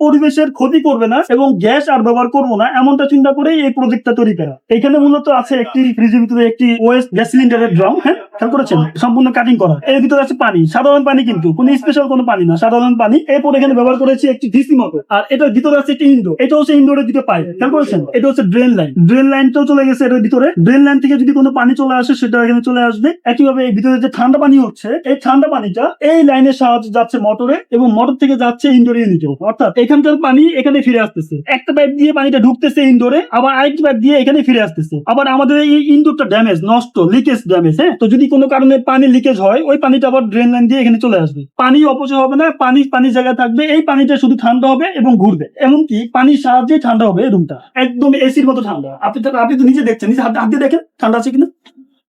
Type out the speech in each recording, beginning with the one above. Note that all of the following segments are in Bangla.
পরিবেশের ক্ষতি করবে না এবং গ্যাস আর ব্যবহার করব না, এমনটা চিন্তা করে এই প্রজেক্টটা তৈরি করা। এখানে মূলত আছে একটি ফ্রিজের ভিতরে একটি ওয়েস্ট গ্যাস সিলিন্ডারের ড্রাম হ্যাঁ? খেয়াল করেছেন? সম্পূর্ণ কাটিং করা। এর ভিতরে আছে পানি, সাধারণ পানি কিন্তু, কোনো স্পেশাল কোনো পানি না, সাধারণ পানি। এরপর এখানে ব্যবহার করেছি একটি ডিসি মোটর আর এটার ভিতরে আছে একটি ইনডোর এটা হচ্ছে ইনডোরের দুটো পাইপ খেয়াল করেছেন? এটা হচ্ছে ড্রেন লাইন ড্রেন লাইনটাও চলে গেছে এটার ভিতরে। ড্রেন লাইন থেকে যদি কোনো পানি চলে আসে, সেটা এখানে চলে আসবে। একইভাবে এই ভিতরে যে ঠান্ডা পানি হচ্ছে, এই ঠান্ডা পানিটা এই লাইনের সাহায্যে যাচ্ছে মোটরে এবং মোটর থেকে যাচ্ছে ইনডোর ইউনিটে অর্থাৎ এখানকার পানি এখানে ফিরে আসতেছে। একটা পাইপ দিয়ে পানিটা ঢুকতেছে ইনডোরে আবার আরেকটি পাইপ দিয়ে এখানে ফিরে আসতেছে। আবার আমাদের এই ইনডোরটা ড্যামেজ নষ্ট লিকেজ ড্যামেজ হ্যাঁ? তো যদি কোনো কারণে পানি লিকেজ হয়, ওই পানিটা আবার ড্রেন লাইন দিয়ে এখানে চলে আসবে। পানি অপচয় হবে না, পানি, পানির জায়গায় থাকবে। এই পানিটা শুধু ঠান্ডা হবে এবং ঘুরবে। এমনকি পানির সাহায্যে ঠান্ডা হবে রুমটা একদম এসির মতো ঠান্ডা। আপনি আপনি তো নিজে দেখছেন, নিজে হাত দিয়ে দেখেন, ঠান্ডা আছে কিনা?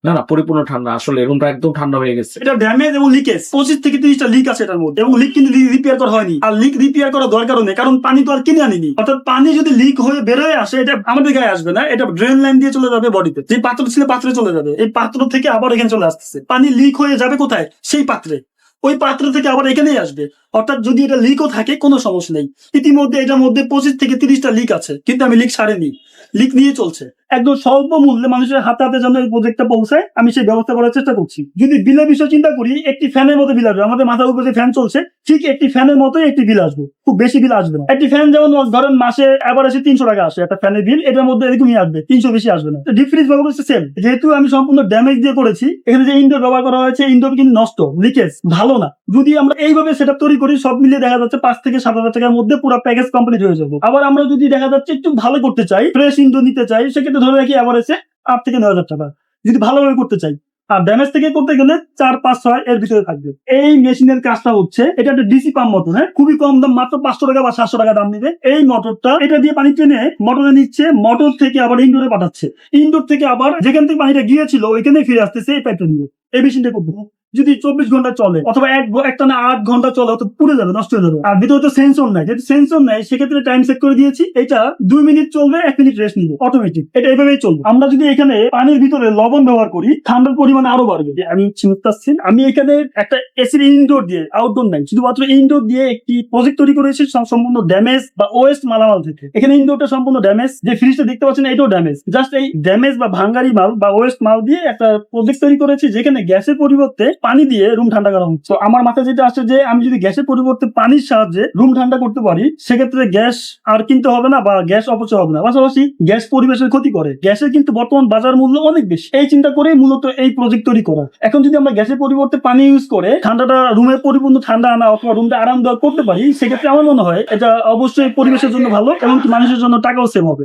না না, পরিপূর্ণ ঠান্ডা। আসলে রুমটা একদম ঠান্ডা হয়ে গেছে। এটা ড্যামেজ এবং লিকেজ পঁচিশ থেকে তিরিশটা লিক আছে এটার মধ্যে। এবং লিক কিন্তু রিপেয়ার করা হয়নি। আর লিক রিপেয়ার করার দরকারও নেই, কারণ পানি তো আর কিনে আনিনি। অর্থাৎ পানি যদি লিক হয়ে বেরোয় আসে, এটা আমাদের গায়ে আসবে না। এটা ড্রেন লাইন দিয়ে চলে যাবে বডিতে যে পাত্র ছিল, পাত্রে চলে যাবে। এই পাত্র থেকে আবার এখানে চলে আসতেছে। পানি লিক হয়ে যাবে কোথায়? সেই পাত্রে। ওই পাত্র থেকে আবার এখানেই আসবে। অর্থাৎ যদি এটা লিকও থাকে, কোনো সমস্যা নেই। ইতিমধ্যে এটার মধ্যে পঁচিশ থেকে তিরিশটা লিক আছে। কিন্তু আমি লিক সারেনি লিক নিয়ে চলছে। একদম স্বল্প মূল্যে মানুষের হাতে হাতে যেন এই প্রজেক্টটা পৌঁছায় আমি সেই ব্যবস্থা করার চেষ্টা করছি। যদি বিলের বিষয় চিন্তা করি, একটি ফ্যানের মতো বিল আসবে। আমাদের মাথার উপরে যে ফ্যান চলছে, ঠিক একটি ফ্যানের মতোই একটি বিল আসবে। খুব বেশি বিল আসবে না। একটি ফ্যান যেমন ধরেন মাসে অ্যাভারেজে তিনশো টাকা আসে, একটা ফ্যানের বিল, এটার মধ্যে এরকমই আসবে তিনশো বেশি আসবে না। ডিপ ফ্রিজ ব্যবহার করছে সেম যেহেতু আমি সম্পূর্ণ ড্যামেজ দিয়ে করেছি, এখানে যে ইনডোর ব্যবহার করা হয়েছে ইনডোর কিন্তু নষ্ট লিকেজ ভালো না। যদি আমরা এইভাবে সেটা তৈরি করি, সব মিলিয়ে দেখা যাচ্ছে পাঁচ থেকে সাত হাজার টাকার মধ্যে পুরো প্যাকেজ কমপ্লিট হয়ে যাবে। আবার আমরা যদি দেখা যাচ্ছে একটু ভালো করতে চাই ফ্রেশ ইনডোর নিতে চাই, সেক্ষেত্রে ধরে রাখি অ্যাভারেজে আট থেকে নয় হাজার টাকা। যদি ভালোভাবে করতে চাই, আর ড্যামেজ থেকে করতে গেলে চার, পাঁচ, ছয় এর ভিতরে থাকবে। এই মেশিনের কাজটা হচ্ছে, এটা একটা ডিসি পাম্প মোটর হ্যাঁ? খুবই কম দাম, মাত্র পাঁচশো টাকা বা সাতশো টাকা দাম নেবে। এই মোটরটা এটা দিয়ে পানি টেনে মোটরে নিচ্ছে মোটর থেকে আবার ইনডোরে পাঠাচ্ছে। ইনডোর থেকে আবার যেখান থেকে পানিটা গিয়েছিল, ওইখানে ফিরে আসতেছে এই পাইপটা নিয়ে। এই মেশিনটা করতে। যদি চব্বিশ ঘণ্টা চলে, অথবা এক একটা না আট ঘণ্টা চলে তো পুড়ে যাবে, নষ্ট হয়ে যাবে। আর ভিতরে তো সেন্সর নাই। যদি সেন্সর নাই, সেক্ষেত্রে টাইম সেট করে দিয়েছি। এটা দুই মিনিট চলবে, এক মিনিট রেস্ট নিবে। অটোমেটিক এটা এইভাবেই চলবে। আমরা যদি এখানে পানির ভিতরে লবণ ব্যবহার করি, ঠান্ডার পরিমাণ আরও বাড়বে। আমি চিন্তাচ্ছি আমি এখানে একটা এসির ইনডোর দিয়ে আউটডোর নাই, শুধুমাত্র ইনডোর দিয়ে একটি প্রজেক্ট তৈরি করেছি সম্পূর্ণ ড্যামেজ বা ওয়েস্ট মালামাল থেকে। এখানে ইনডোরটা সম্পূর্ণ ড্যামেজ যে ফ্রিজটা দেখতে পাচ্ছেন, এটাও ড্যামেজ জাস্ট এই ড্যামেজ বা ভাঙ্গারি মাল বা ওয়েস্ট মাল দিয়ে একটা প্রজেক্ট তৈরি করেছি, যেখানে গ্যাসের পরিবর্তে পানি দিয়ে রুম ঠান্ডা করা হচ্ছে। আমার মাথায় যেটা আসছে যে, আমি যদি গ্যাসের পরিবর্তে পানির সাহায্যে রুম ঠান্ডা করতে পারি, সেক্ষেত্রে গ্যাস আর কিনতে হবে না বা গ্যাস অপচয় হবে না। পাশাপাশি গ্যাস পরিবেশের ক্ষতি করে। গ্যাসের কিন্তু বর্তমান বাজার মূল্য অনেক বেশি। এই চিন্তা করেই মূলত এই প্রজেক্ট তৈরি করা। এখন যদি আমরা গ্যাসের পরিবর্তে পানি ইউজ করে, ঠান্ডাটা রুমের পরিপূর্ণ ঠান্ডা আনা অথবা রুমটা আরাম দেওয়া করতে পারি, সেক্ষেত্রে আমার মনে হয় এটা অবশ্যই পরিবেশের জন্য ভালো এবং মানুষের জন্য টাকাও সেভ হবে।